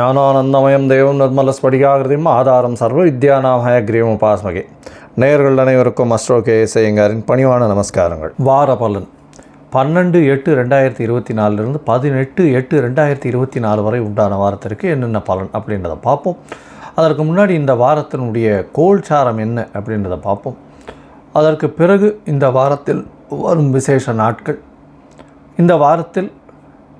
ஞானானந்தமயம் தேவம் நிர்மல ஸ்படிகாகிருதியும் ஆதாரம் சர்வ வித்யானாமய கிரீவம் உபாஸ்மகே. நேயர்கள் அனைவருக்கும் அஸ்ட்ரோ கே எஸ்ஐங்காரின் பணிவான நமஸ்காரங்கள். வார பலன். பன்னெண்டு எட்டு ரெண்டாயிரத்தி இருபத்தி நாலுலேருந்து பதினெட்டு எட்டு ரெண்டாயிரத்தி இருபத்தி நாலு வரை உண்டான வாரத்திற்கு என்னென்ன பலன் அப்படின்றத பார்ப்போம். அதற்கு முன்னாடி இந்த வாரத்தினுடைய கோல்சாரம் என்ன அப்படின்றத பார்ப்போம். அதற்கு பிறகு இந்த வாரத்தில் வரும் விசேஷ நாட்கள். இந்த வாரத்தில்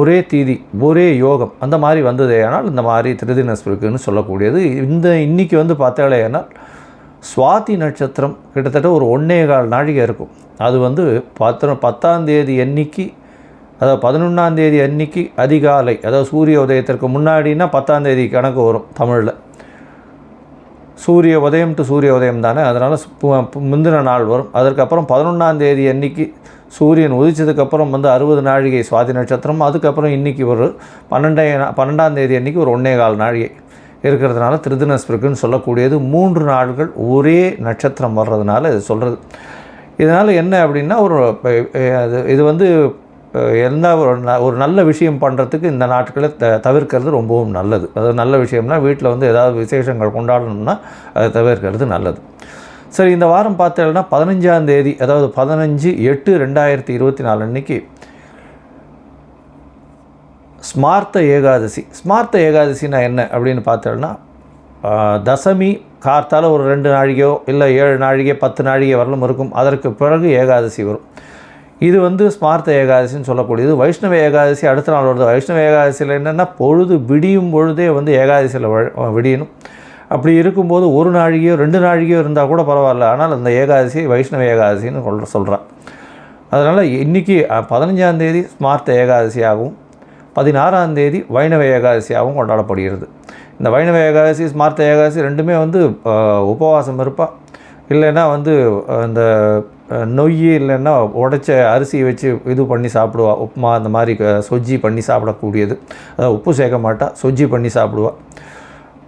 ஒரே தீதி ஒரே யோகம் அந்த மாதிரி வந்ததே ஆனால் இந்த மாதிரி திருதினஸ்பிருக்குன்னு சொல்லக்கூடியது. இந்த இன்றைக்கி வந்து பார்த்தாலேனால் சுவாதி நட்சத்திரம் கிட்டத்தட்ட ஒரு ஒன்றே கால் நாழிகை இருக்கும். அது வந்து பத்து பத்தாந்தேதி தேதி அதாவது பதினொன்றாந்தேதி அன்னைக்கு அதிகாலை அதாவது சூரிய உதயத்திற்கு முன்னாடினா பத்தாந்தேதி கணக்கு வரும் தமிழில். சூரிய உதயம் டு சூரிய உதயம் தானே அதனால் முந்தின நாள் வரும். அதற்கப்புறம் பதினொன்றாந்தேதி அன்னைக்கு சூரியன் உதிச்சதுக்கப்புறம் வந்து அறுபது நாழிகை சுவாதி நட்சத்திரம் அதுக்கப்புறம் இன்றைக்கி ஒரு பன்னெண்டே பன்னெண்டாம் தேதி அன்றைக்கி ஒரு ஒன்றே கால் நாழிகை இருக்கிறதுனால திருதினஸ்பிருக்குன்னு சொல்லக்கூடியது. மூன்று நாள்கள் ஒரே நட்சத்திரம் வர்றதுனால இது சொல்கிறது இதனால் என்ன அப்படின்னா ஒரு அது இது வந்து எந்த ஒரு ந ஒரு நல்ல விஷயம் பண்ணுறதுக்கு இந்த நாட்களை த தவிர்க்கிறது ரொம்பவும் நல்லது. அதாவது நல்ல விஷயம்னா வீட்டில் வந்து ஏதாவது விசேஷங்கள் கொண்டாடணும்னா அதை தவிர்க்கிறது நல்லது. சரி இந்த வாரம் பார்த்தேன்னா பதினஞ்சாம் தேதி அதாவது பதினஞ்சு எட்டு ரெண்டாயிரத்தி இருபத்தி நாலு அன்னைக்கு ஸ்மார்த்த ஏகாதசி. ஸ்மார்த்த ஏகாதசினா என்ன அப்படின்னு பார்த்தேன்னா தசமி கார்த்தால் ஒரு ரெண்டு நாழிகையோ இல்லை ஏழு நாழிகை பத்து நாழிகை வரலும் இருக்கும். அதற்கு பிறகு ஏகாதசி வரும். இது வந்து ஸ்மார்த்த ஏகாதசின்னு சொல்லக்கூடியது. வைஷ்ணவ ஏகாதசி அடுத்த நாள் வருது. வைஷ்ணவ ஏகாதசியில் என்னென்னா பொழுது விடியும் பொழுதே வந்து ஏகாதசியில் விடியணும். அப்படி இருக்கும்போது ஒரு நாழிகையோ ரெண்டு நாழிகையோ இருந்தால் கூட பரவாயில்ல. ஆனால் அந்த ஏகாதசி வைஷ்ணவ ஏகாதசின்னு சொல்கிற சொல்கிறான் அதனால் இன்றைக்கி பதினஞ்சாந்தேதி ஸ்மார்த்த ஏகாதசியாகவும் பதினாறாம் தேதி வைணவ ஏகாதசியாகவும் கொண்டாடப்படுகிறது. இந்த வைணவ ஏகாதசி ஸ்மார்த்த ஏகாதசி ரெண்டுமே வந்து உபவாசம் இருப்பா. இல்லைன்னா வந்து இந்த நொய் இல்லைன்னா உடைச்ச அரிசியை வச்சு இது பண்ணி சாப்பிடுவா. உப்புமா அந்த மாதிரி சொஜ்ஜி பண்ணி சாப்பிடக்கூடியது. அதாவது உப்பு சேர்க்க மாட்டா சொஜ்ஜி பண்ணி சாப்பிடுவா.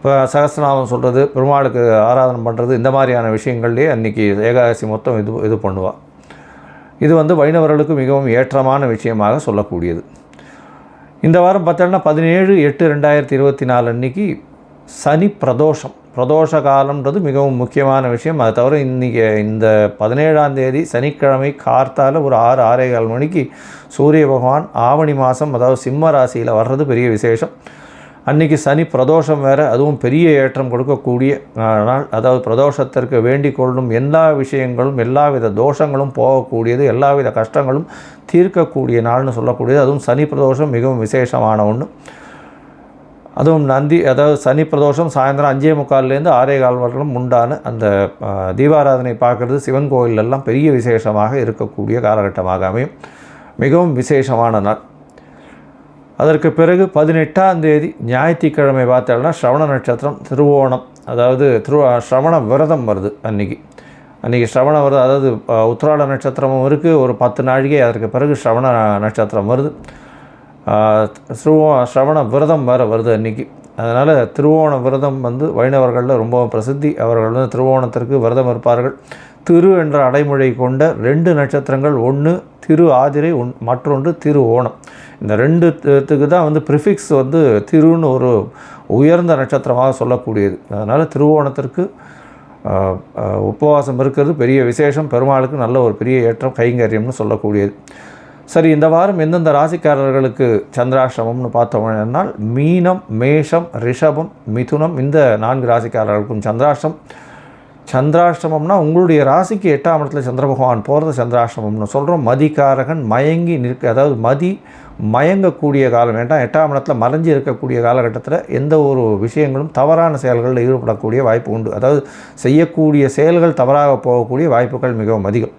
இப்போ சகசிரநாமம் சொல்கிறது பெருமாளுக்கு ஆராதனை பண்ணுறது இந்த மாதிரியான விஷயங்கள்லேயே அன்றைக்கி ஏகாதசி மொத்தம் இது இது பண்ணுவாள் இது வந்து வைணவர்களுக்கு மிகவும் ஏற்றமான விஷயமாக சொல்லக்கூடியது. இந்த வாரம் பார்த்தோன்னா பதினேழு எட்டு ரெண்டாயிரத்தி இருபத்தி நாலு அன்றைக்கி சனி பிரதோஷம். பிரதோஷ காலம்ன்றது மிகவும் முக்கியமான விஷயம். அதை தவிர இன்றைக்கி இந்த பதினேழாம் தேதி சனிக்கிழமை கார்த்தால் ஒரு ஆறு ஆறே கால் மணிக்கு சூரிய பகவான் ஆவணி மாதம் அதாவது சிம்ம ராசியில் வர்றது பெரிய விசேஷம். அன்றைக்கி சனி பிரதோஷம் வேறு அதுவும் பெரிய ஏற்றம் கொடுக்கக்கூடிய நாள். அதாவது பிரதோஷத்திற்கு வேண்டிக் கொள்ளும் எல்லா விஷயங்களும் எல்லாவித தோஷங்களும் போகக்கூடியது எல்லாவித கஷ்டங்களும் தீர்க்கக்கூடிய நாள்னு சொல்லக்கூடியது. அதுவும் சனி பிரதோஷம் மிகவும் விசேஷமான ஒன்று அதுவும் நந்தி அதாவது சனி பிரதோஷம் சாயந்தரம் அஞ்சே முக்கால்லேருந்து ஆறே கால் வரலும் உண்டான அந்த தீபாராதனை பார்க்குறது சிவன் கோயிலெல்லாம் பெரிய விசேஷமாக இருக்கக்கூடிய காலகட்டமாக அமையும். மிகவும் விசேஷமான நாள். அதற்கு பிறகு பதினெட்டாம் தேதி ஞாயிற்றுக்கிழமை பார்த்தோம்னா ஸ்ரவண நட்சத்திரம் திருவோணம். அதாவது திரு ஸ்ரவண விரதம் வருது அன்றைக்கி அன்றைக்கி ஸ்ரவண விரதம் அதாவது உத்திராட நட்சத்திரமும் இருக்குது ஒரு பத்து நாழிகை அதற்கு பிறகு ஸ்ரவண நட்சத்திரம் வருது. திருவோ ஸ்ரவண விரதம் வேறு வருது அன்றைக்கி அதனால் திருவோண விரதம் வந்து வைணவர்களில் ரொம்பவும் பிரசித்தி. அவர்கள் வந்து திருவோணத்திற்கு விரதம் இருப்பார்கள். திரு என்ற அடைமொழி கொண்ட ரெண்டு நட்சத்திரங்கள் ஒன்று திரு ஆதிரை ஒன் மற்றொன்று திரு ஓணம் இந்த ரெண்டுத்துக்கு தான் வந்து ப்ரிஃபிக்ஸ் வந்து திருன்னு ஒரு உயர்ந்த நட்சத்திரமாக சொல்லக்கூடியது. அதனால் திருவோணத்திற்கு உபவாசம் இருக்கிறது பெரிய விசேஷம் பெருமாளுக்கு நல்ல ஒரு பெரிய ஏற்றம் கைங்கரியம்னு சொல்லக்கூடியது. சரி இந்த வாரம் எந்தெந்த ராசிக்காரர்களுக்கு சந்திராஷ்டமம்னு பார்த்தோம்னால் மீனம் மேஷம் ரிஷபம் மிதுனம் இந்த நான்கு ராசிக்காரர்களுக்கும் சந்திராஷ்டம். சந்திராஷ்டமம்னா உங்களுடைய ராசிக்கு எட்டாம் இடத்துல சந்திர பகவான் போகிறது சந்திராஷ்டமம்னு சொல்கிறோம் மதிகாரகன் மயங்கி நிற்க அதாவது மதி மயங்கக்கூடிய காலம் வேண்டாம் எட்டாம் இடத்துல மறைஞ்சு இருக்கக்கூடிய காலகட்டத்தில் எந்த ஒரு விஷயங்களும் தவறான செயல்களில் ஈடுபடக்கூடிய வாய்ப்பு உண்டு. அதாவது செய்யக்கூடிய செயல்கள் தவறாக போகக்கூடிய வாய்ப்புகள் மிகவும் அதிகம்.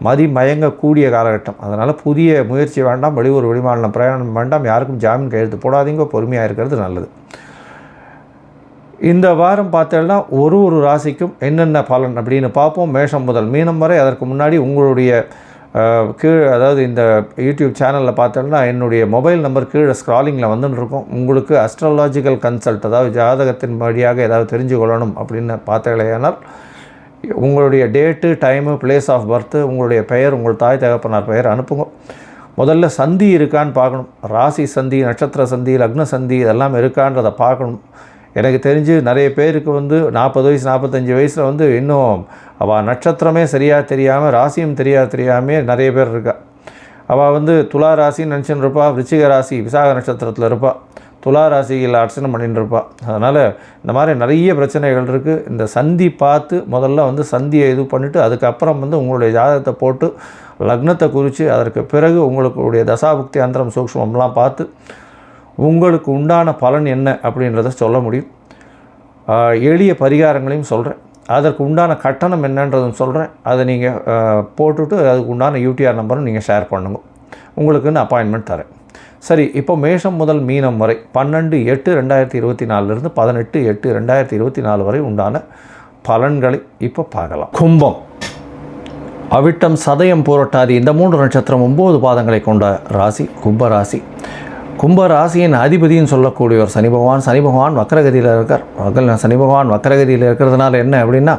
மதி மயங்கக்கூடிய காலகட்டம். அதனால் புதிய முயற்சி வேண்டாம் வெளியூர் வெளிமாநிலம் பிரயாணம் வேண்டாம் யாருக்கும் ஜாமீன் கையெழுத்து போடாதீங்க பொறுமையாக இருக்கிறது நல்லது. இந்த வாரம் பார்த்தேன்னா ஒரு ஒரு ராசிக்கும் என்னென்ன பலன் அப்படின்னு பார்ப்போம். மேஷம் முதல் மீனம் வரை அதற்கு முன்னாடி உங்களுடைய கீழே அதாவது இந்த யூடியூப் சேனலில் பார்த்தோம்னா என்னுடைய மொபைல் நம்பர் கீழே ஸ்க்ராலிங்கில் வந்துன்னு இருக்கும். உங்களுக்கு அஸ்ட்ராலாஜிக்கல் கன்சல்ட் அதாவது ஜாதகத்தின் வழியாக ஏதாவது தெரிஞ்சு கொள்ளணும் அப்படின்னு பார்த்தீங்களேனால் உங்களுடைய date time place of birth உங்களுடைய பெயர் உங்கள் தாய் தகப்பனார் பெயர் அனுப்புங்க. முதல்ல சந்தி இருக்கான்னு பார்க்கணும். ராசி சந்தி நட்சத்திர சந்தி லக்ன சந்தி இதெல்லாம் இருக்கான்றதை பார்க்கணும். எனக்கு தெரிஞ்சு நிறைய பேருக்கு வந்து நாற்பது வயசு நாற்பத்தஞ்சு வயசில் வந்து இன்னும் அவள் நட்சத்திரமே சரியாக தெரியாமல் ராசியும் தெரியாது தெரியாமே நிறைய பேர் இருக்கா. அவள் வந்து துலா ராசின்னு நினச்சின்னு இருப்பா விருச்சிக ராசி விசாக நட்சத்திரத்தில் இருப்பாள் துலா ராசியில் அர்ச்சனை பண்ணிட்டு இருப்பாள் அதனால் இந்த மாதிரி நிறைய பிரச்சனைகள் இருக்குது இந்த சந்தி பார்த்து முதல்ல வந்து சந்தியை இது பண்ணிவிட்டு அதுக்கப்புறம் வந்து உங்களுடைய ஜாதகத்தை போட்டு லக்னத்தை குறித்து அதற்கு பிறகு உங்களுடைய தசாபுக்தி அந்தரம் சூக்ஷ்மம்லாம் பார்த்து உங்களுக்கு உண்டான பலன் என்ன அப்படின்றத சொல்ல முடியும். எளிய பரிகாரங்களையும் சொல்கிறேன் அதற்கு உண்டான கட்டணம் என்னன்றதும் சொல்கிறேன் அதை நீங்கள் போட்டுவிட்டு அதுக்கு உண்டான யூடிஆர் நம்பரும் நீங்கள் ஷேர் பண்ணுங்க. உங்களுக்குன்னு அப்பாயின்மெண்ட் தரேன். சரி இப்போ மேஷம் முதல் மீனம் வரை பன்னெண்டு எட்டு ரெண்டாயிரத்தி இருபத்தி நாலுலேருந்து பதினெட்டு எட்டு ரெண்டாயிரத்தி இருபத்தி நாலு வரை உண்டான பலன்களை இப்போ பார்க்கலாம். கும்பம். அவிட்டம் சதயம் போராட்டாதி இந்த மூன்று நட்சத்திரம் ஒம்பது பாதங்களை கொண்ட ராசி கும்ப ராசி. கும்பராசியின் அதிபதின்னு சொல்லக்கூடிய ஒரு சனி பகவான். சனி பகவான் வக்கரகதியில் இருக்கார். சனி பகவான் வக்கரகதியில் இருக்கிறதுனால என்ன அப்படின்னா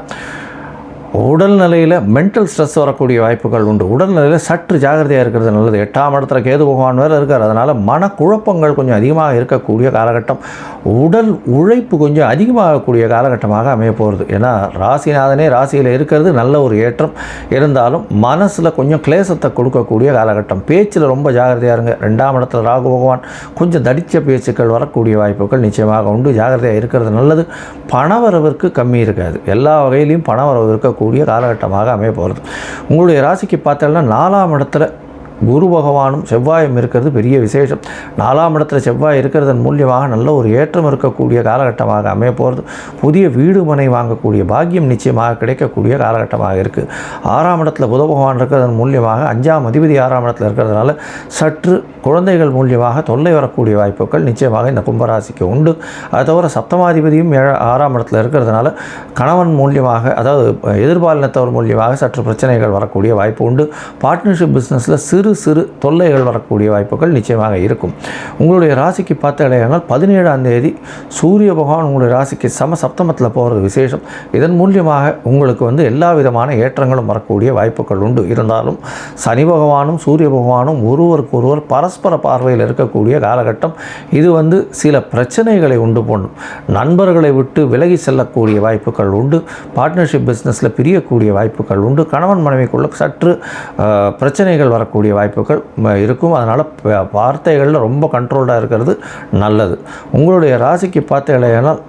உடல்நிலையில் மென்டல் ஸ்ட்ரெஸ் வரக்கூடிய வாய்ப்புகள் உண்டு. உடல்நிலையில் சற்று ஜாகிரதையாக இருக்கிறது நல்லது. எட்டாம் இடத்துல கேது பகவான் வேறு இருக்கார். அதனால் மனக்குழப்பங்கள் கொஞ்சம் அதிகமாக இருக்கக்கூடிய காலகட்டம். உடல் உழைப்பு கொஞ்சம் அதிகமாகக்கூடிய காலகட்டமாக அமைய போகிறது ஏன்னா ராசிநாதனே ராசியில் இருக்கிறது நல்ல ஒரு ஏற்றம். இருந்தாலும் மனசில் கொஞ்சம் கிளேசத்தை கொடுக்கக்கூடிய காலகட்டம். பேச்சில் ரொம்ப ஜாகிரதையாக இருங்க. ரெண்டாம் இடத்துல ராகு பகவான் கொஞ்சம் தடித்த பேச்சுக்கள் வரக்கூடிய வாய்ப்புகள் நிச்சயமாக உண்டு. ஜாகிரதையாக இருக்கிறது நல்லது. பணவரவிற்கு கம்மி இருக்காது. எல்லா வகையிலையும் பணவரவு இருக்கக்கூடிய காலகட்டமாக அமைய போகிறது. உங்களுடைய ராசிக்கு பார்த்தோம்னா நாலாம் இடத்துல குரு பகவானும் செவ்வாயும் இருக்கிறது பெரிய விசேஷம். நாலாம் இடத்துல செவ்வாய் இருக்கிறதன் மூலியமாக நல்ல ஒரு ஏற்றம் இருக்கக்கூடிய காலகட்டமாக அமைய போகிறது புதிய வீடு மனை வாங்கக்கூடிய பாக்கியம் நிச்சயமாக கிடைக்கக்கூடிய காலகட்டமாக இருக்குது ஆறாம் இடத்துல புத பகவான் இருக்கிறதன் மூலியமாக அஞ்சாம் அதிபதி ஆறாம் இடத்துல இருக்கிறதுனால சற்று குழந்தைகள் மூலியமாக தொல்லை வரக்கூடிய வாய்ப்புகள் நிச்சயமாக இந்த கும்பராசிக்கு உண்டு. அது தவிர சப்தமாதிபதியும் ஏழ ஆறாம் இடத்துல இருக்கிறதுனால கணவன் மூலியமாக அதாவது எதிர்பாலினத்தவர் மூலியமாக சற்று பிரச்சனைகள் வரக்கூடிய வாய்ப்பு உண்டு. பார்ட்னர்ஷிப் பிஸ்னஸில் சிறு சிறு தொல்லைகள் வரக்கூடிய வாய்ப்புகள் நிச்சயமாக இருக்கும். உங்களுடைய ராசிக்கு பார்த்தாலேயானால் பதினேழாம் தேதி சூரிய பகவான் உங்களுடைய ராசிக்கு சம சப்தமத்தில் போகிறது விசேஷம். இதன் மூலியமாக உங்களுக்கு வந்து எல்லா விதமான ஏற்றங்களும் வரக்கூடிய வாய்ப்புகள் உண்டு. இருந்தாலும் சனி பகவானும் சூரிய பகவானும் ஒருவருக்கொருவர் பரஸ்பர பார்வையில் இருக்கக்கூடிய காலகட்டம் இது வந்து சில பிரச்சனைகளை உண்டு பண்ணும். நண்பர்களை விட்டு விலகி செல்லக்கூடிய வாய்ப்புகள் உண்டு. பார்ட்னர்ஷிப் பிஸ்னஸில் பிரியக்கூடிய வாய்ப்புகள் உண்டு. கணவன் மனைவிக்குள்ள சற்று பிரச்சனைகள் வரக்கூடிய வாய்ப்புகள் இருக்கும். அதனால் வார்த்தைகளில் ரொம்ப கண்ட்ரோல்டாக இருக்கிறது நல்லது. உங்களுடைய ராசிக்கு பார்த்தீங்களேனால்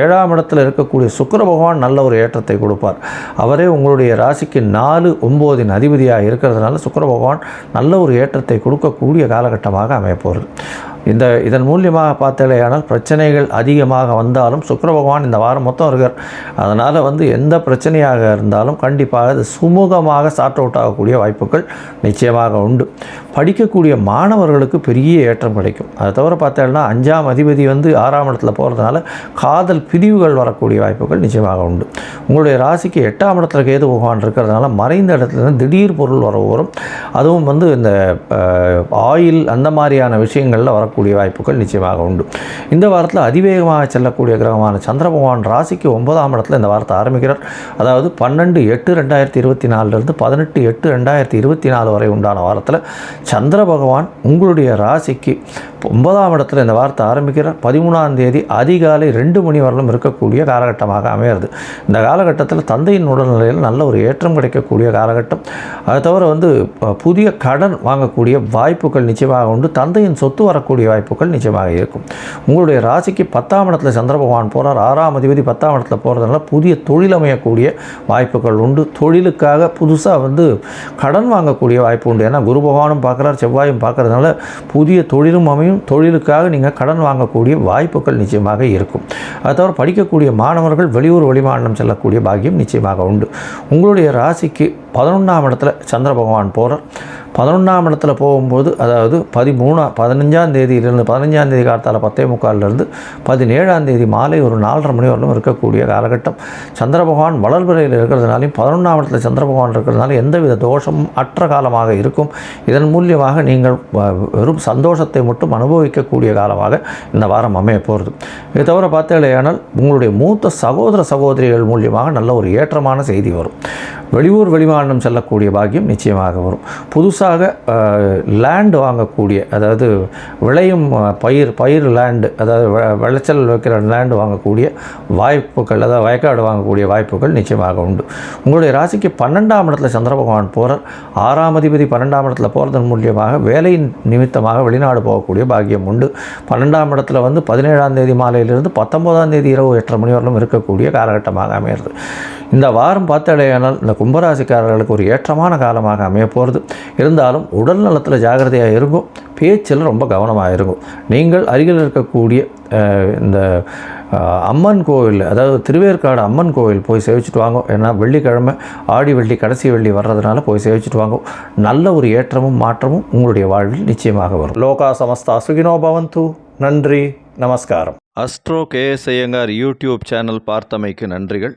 ஏழாம் இடத்தில் இருக்கக்கூடிய சுக்கர பகவான் நல்ல ஒரு ஏற்றத்தை கொடுப்பார். அவரே உங்களுடைய ராசிக்கு நாலு ஒம்போதின் அதிபதியாக இருக்கிறதுனால சுக்கர பகவான் நல்ல ஒரு ஏற்றத்தை கொடுக்கக்கூடிய காலகட்டமாக அமையப்போகிறது இந்த இதன் மூலியமாக பார்த்தலையானால் பிரச்சனைகள் அதிகமாக வந்தாலும் சுக்கர பகவான் இந்த வாரம் மொத்தம் இருக்கார். அதனால் வந்து எந்த பிரச்சனையாக இருந்தாலும் கண்டிப்பாக அது சுமூகமாக சார்ட் அவுட் ஆகக்கூடிய வாய்ப்புகள் நிச்சயமாக உண்டு. படிக்கக்கூடிய மாணவர்களுக்கு பெரிய ஏற்றம் கிடைக்கும். அதை தவிர பார்த்தோம்னா அஞ்சாம் அதிபதி வந்து ஆறாம் இடத்துல போகிறதுனால காதல் பிரிவுகள் வரக்கூடிய வாய்ப்புகள் நிச்சயமாக உண்டு. உங்களுடைய ராசிக்கு எட்டாம் இடத்துல கேது பகவான் இருக்கிறதுனால மறைந்த இடத்துல இருந்து திடீர் பொருள் வர வரும் அதுவும் வந்து இந்த ஆயில் அந்த மாதிரியான விஷயங்களில் வர வரக்கூடிய வாய்ப்புகள் நிச்சயமாக உண்டு. இந்த வாரத்தில் அதிவேகமாக செல்லக்கூடிய கிரகமான சந்திர பகவான் ராசிக்கு ஒன்பதாம் இடத்துல இந்த வாரத்தை ஆரம்பிக்கிறார். அதாவது பன்னெண்டு எட்டு ரெண்டாயிரத்தி இருபத்தி நாலுலேருந்து பதினெட்டு எட்டு ரெண்டாயிரத்தி இருபத்தி நாலு வரை உண்டான வாரத்தில் சந்திர பகவான் உங்களுடைய ராசிக்கு ஒன்பதாம் இடத்துல இந்த வாரத்தை ஆரம்பிக்கிறார். பதிமூணாம் தேதி அதிகாலை ரெண்டு மணி வரலும் இருக்கக்கூடிய காலகட்டமாக அமையிறது இந்த காலகட்டத்தில் தந்தையின் உடல்நிலையில் நல்ல ஒரு ஏற்றம் கிடைக்கக்கூடிய காலகட்டம். அதை தவிர வந்து புதிய கடன் வாங்கக்கூடிய வாய்ப்புகள் நிச்சயமாக உண்டு. தந்தையின் சொத்து வரக்கூடிய வாய்ப்புகள் நிச்சயமாக இருக்கும். உங்களுடைய ராசிக்கு பத்தாம் இடத்துல சந்திர பகவான் போகிறார் ஆறாம் அதிபதி பத்தாம் இடத்துல போகிறதுனால புதிய தொழில் அமையக்கூடிய வாய்ப்புகள் உண்டு. தொழிலுக்காக புதுசாக வந்து கடன் வாங்கக்கூடிய வாய்ப்பு உண்டு. ஏன்னா குரு பகவானும் பார்க்குறார் செவ்வாயும் பார்க்கறதுனால புதிய தொழிலும் அமையும். தொழிலுக்காக நீங்கள் கடன் வாங்கக்கூடிய வாய்ப்புகள் நிச்சயமாக இருக்கும். அது தவிர படிக்கக்கூடிய மாணவர்கள் வெளியூர் வெளிமாநிலம் செல்லக்கூடிய பாக்கியம் நிச்சயமாக உண்டு. உங்களுடைய ராசிக்கு பதினொன்றாம் இடத்துல சந்திர பகவான் போகிறார் பதினொன்றாம் இடத்துல போகும்போது அதாவது பதிமூணா பதினஞ்சாம் தேதியிலிருந்து பதினஞ்சாம் தேதி காலத்தால் பத்தே முக்காலிலிருந்து பதினேழாம் தேதி மாலை ஒரு நாலரை மணி வரலும் இருக்கக்கூடிய காலகட்டம். சந்திர பகவான் வளர்பிறையில் இருக்கிறதுனாலையும் பதினொன்றாம் இடத்துல சந்திர பகவான் இருக்கிறதுனால எந்தவித தோஷமும் அற்ற காலமாக இருக்கும். இதன் மூலியமாக நீங்கள் வெறும் சந்தோஷத்தை மட்டும் அனுபவிக்கக்கூடிய காலமாக இந்த வாரம் அமைய போகிறது இதை தவிர பார்த்தீங்களேயானால் உங்களுடைய மூத்த சகோதர சகோதரிகள் மூலியமாக நல்ல ஒரு ஏற்றமான செய்தி வரும். வெளியூர் வெளிமாநிலம் செல்லக்கூடிய பாக்கியம் நிச்சயமாக வரும். புதுசாக லேண்ட் வாங்கக்கூடிய அதாவது விளையும் பயிர் பயிர் லேண்டு அதாவது விளைச்சல் வைக்கிற லேண்டு வாங்கக்கூடிய வாய்ப்புகள் அதாவது வயக்காடு வாங்கக்கூடிய வாய்ப்புகள் நிச்சயமாக உண்டு. உங்களுடைய ராசிக்கு பன்னெண்டாம் இடத்துல சந்திர பகவான் போகிறார் ஆறாம் அதிபதி பன்னெண்டாம் இடத்துல போகிறதன் மூலியமாக வேலையின் நிமித்தமாக வெளிநாடு போகக்கூடிய பாக்கியம் உண்டு. பன்னெண்டாம் இடத்துல வந்து பதினேழாம் தேதி மாலையிலிருந்து பத்தொம்போதாம் தேதி இரவு எட்டரை மணி வரலும் இருக்கக்கூடிய காலகட்டமாக அமையிறது இந்த வாரம் பார்த்தாலேயானால் இந்த கும்பராசிக்காரர்களுக்கு ஒரு ஏற்றமான காலமாக அமைய போகிறது இருந்தாலும் உடல் நலத்தில் ஜாகிரதையாக இருக்கும் பேச்சில் ரொம்ப கவனமாக இருக்கும் நீங்கள் அருகில் இருக்கக்கூடிய இந்த அம்மன் கோவில் அதாவது திருவேற்காடு அம்மன் கோவில் போய் சேவிச்சுட்டு வாங்க. ஏன்னா வெள்ளிக்கிழமை ஆடி வெள்ளி கடைசி வெள்ளி வர்றதுனால போய் சேவிச்சுட்டு வாங்க. நல்ல ஒரு ஏற்றமும் மாற்றமும் உங்களுடைய வாழ்வில் நிச்சயமாக வரும். லோகா சமஸ்தா சுகினோ பவந்து. நன்றி நமஸ்காரம். Astro KS Iyengar YouTube channel பார்த்தமைக்கு நன்றிகள்.